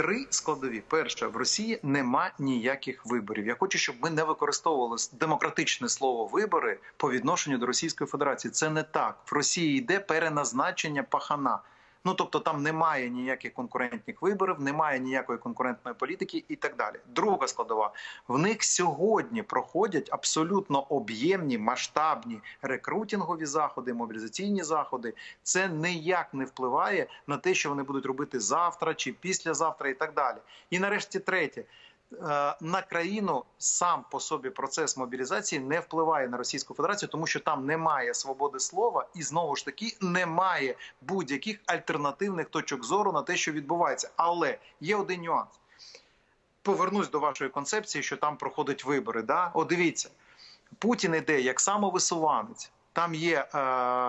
три складові. Перше, в Росії нема ніяких виборів. Я хочу, щоб ми не використовували демократичне слово вибори по відношенню до Російської Федерації. Це не так. В Росії йде переназначення пахана. Ну тобто там немає ніяких конкурентних виборів, немає ніякої конкурентної політики і так далі. Друга складова в них сьогодні проходять абсолютно об'ємні масштабні рекрутингові заходи, мобілізаційні заходи. Це ніяк не впливає на те, що вони будуть робити завтра чи післязавтра, і так далі. І нарешті третє. Е, на країну сам по собі процес мобілізації не впливає на Російську Федерацію, тому що там немає свободи слова і знову ж таки немає будь-яких альтернативних точок зору на те, що відбувається. Але є один нюанс. Повернусь до вашої концепції, що там проходять вибори. Да? О, дивіться, Путін іде як самовисуванець. Там є е,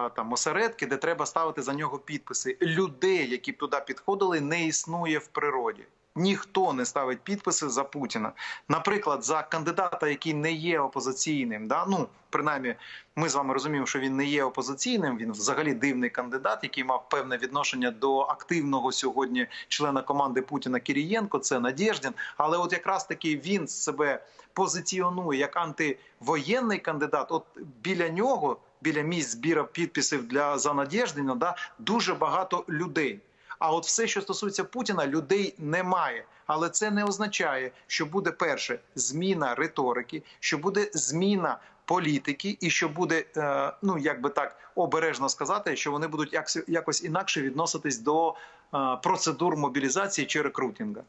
там осередки, де треба ставити за нього підписи. Людей, які б туди підходили, не існує в природі. Ніхто не ставить підписи за Путіна. Наприклад, за кандидата, який не є опозиційним, да ну принаймні, ми з вами розуміємо, що він не є опозиційним. Він взагалі дивний кандидат, який мав певне відношення до активного сьогодні члена команди Путіна Кірієнко. Це Надєждін. Але от якраз таки він себе позиціонує як антивоєнний кандидат. От біля нього, біля місць збіру підписів для за Надєждіна, да дуже багато людей. А от все, що стосується Путіна, людей немає. Але це не означає, що буде перше зміна риторики, що буде зміна політики, і що буде, е, ну як би так обережно сказати, що вони будуть якось інакше відноситись до е, процедур мобілізації чи рекрутинга.